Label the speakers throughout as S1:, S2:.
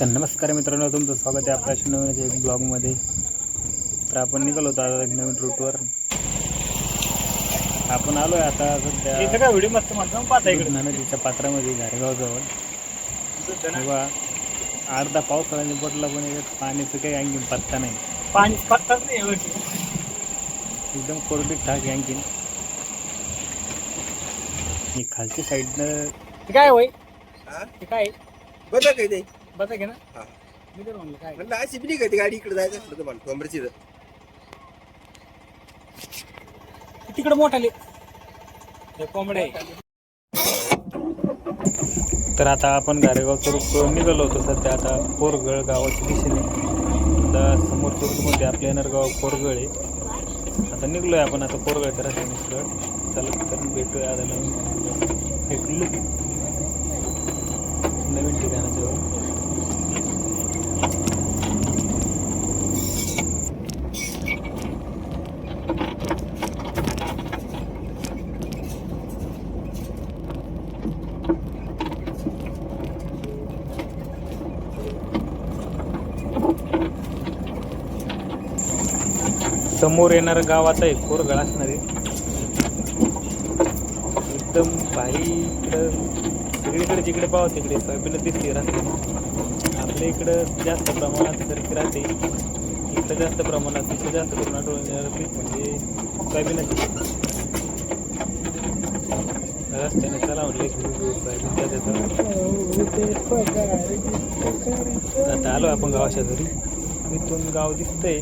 S1: तर नमस्कार मित्रांनो तुमचं स्वागत आहे आपल्या अशा नवीन एक ब्लॉगमध्ये. तर आपण निघालो होतो आता एक नवीन रूटवर आपण आलो आहे आता सध्या
S2: काय व्हिडिओ मस्त म्हणतो पाहता इकडे.
S1: नदीच्या पात्रामध्ये घारेगावजवळ. तेव्हा अर्धा पावसाळ्याने पडला पण पाण्याचं काही आणखी पत्ता नाही.
S2: पाणी पत्ताच नाही.
S1: एकदम कोरडी ठाक आहे आणखीन. ही खालची साईडनं
S2: काय होय?
S3: हा?
S2: ते काय?
S3: बघा काय ते
S2: बघा घे ना?
S3: हा.
S2: मी तर म्हणलं काय?
S3: म्हणलं अशी बिली का ती गाडी इकडे जायचं असलं तर मला कमरची
S2: तिकडे मोठाले. हे कोंबडे. आहे.
S1: तर आता आपण गारेगाव स्वरूप निघालो होतो. सध्या आता पोरगळ गावाच्या दिशेने. आता समोर स्वरूपमध्ये आपल्या येणार गाव पोरगळ आहे. आता निघलोय आपण. आता पोरगळच्या रस्त्याने सरळ चला तर भेटूया आता नवीन. एक लुक नवीन ठिकाणाच्या समोर येणारं गाव आता आहे कोरगळ असणार. आहे एकदम भारी इकडं. सगळीकडे जिकडे पाव तिकडे सोयाबीन दिसते राहते. आपल्या इकडं जास्त प्रमाणात सरकी राहते. इकडं जास्त प्रमाणात तिथं जास्त प्रमाणात पीक म्हणजे सोयाबीनच रस्त्याने चला आता आलो आपण गावाच्या घरी. इथून गाव दिसतंय.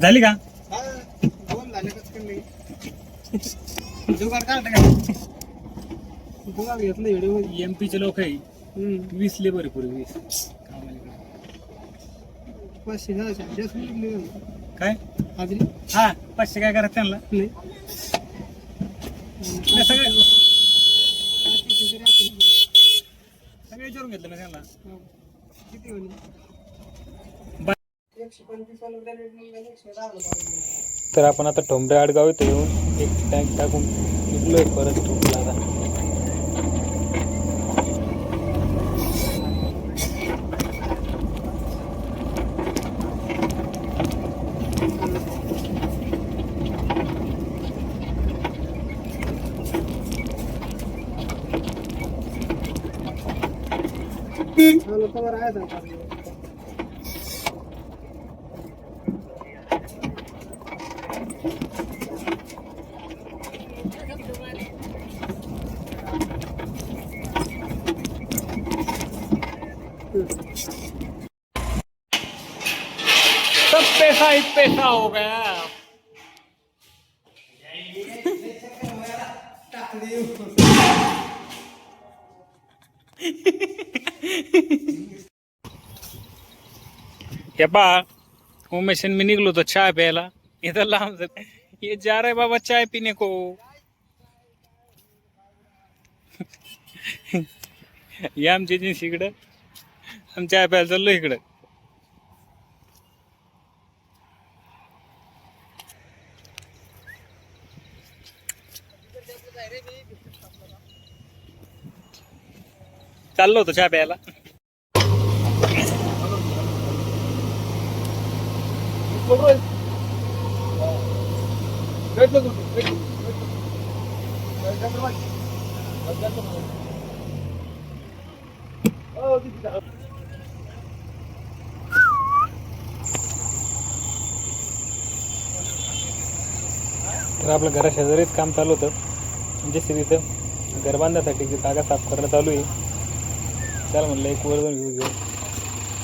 S2: झाली का?
S3: दोन झाले कसं नाही
S2: जुगाड काढता काय जुगाड घेतलं व्हिडिओ एम पीचे लोक आहे. वीस लेबर पुढे वीस.
S3: पाचशे
S2: काय?
S3: हाजरी
S2: हा पाचशे काय करायचं त्यांना?
S3: नाही
S2: नाही, सगळे सगळे विचारून घेतलं ना त्यांना?
S3: किती होईल?
S1: तर आपण आता ठोंबरे आडगाव इथे येऊन एक टँक टाकून निघलोय परत ठोंबला आता
S3: चालू कवर आहे आता.
S2: सब पैसा ही पैसा हो गया।
S1: हे बा उमेशन में मी निघलो तो चाय प्यायला इथं लांब ये जा रे बाबा चाय पीने को। या आमची एजन्सी इकडं आम्ही चहा प्यायला चाललो इकडं. चाललो होतो चहा प्यायला तर आपलं घरा शेजारीच काम चालू होतं. म्हणजे जे तिथं घर बांधण्यासाठी जी जागा साफ करणं चालू आहे. त्याला म्हणलं एक वर्धन घेऊ व्ह्यू घेऊ.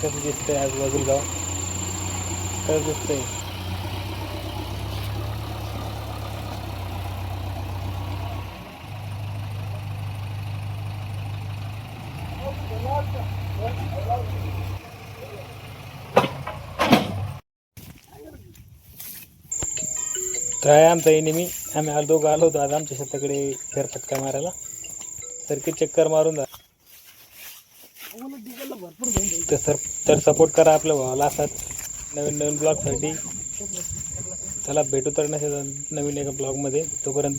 S1: कसं दिसतंय आजूबाजूला गाव कसं दिसतंय? हो, तर आहे आमचा नेहमी. आम्ही आलो दोघं आलो होतो आज आमच्या शेताकडे फेरफटका मारायला. सारखी चक्कर मारून जा. तर सर तर सपोर्ट करा आपल्या भावाला असाच नवीन नवीन ब्लॉगसाठी चला भेटू तर नसेल नवीन एका ब्लॉगमध्ये तोपर्यंत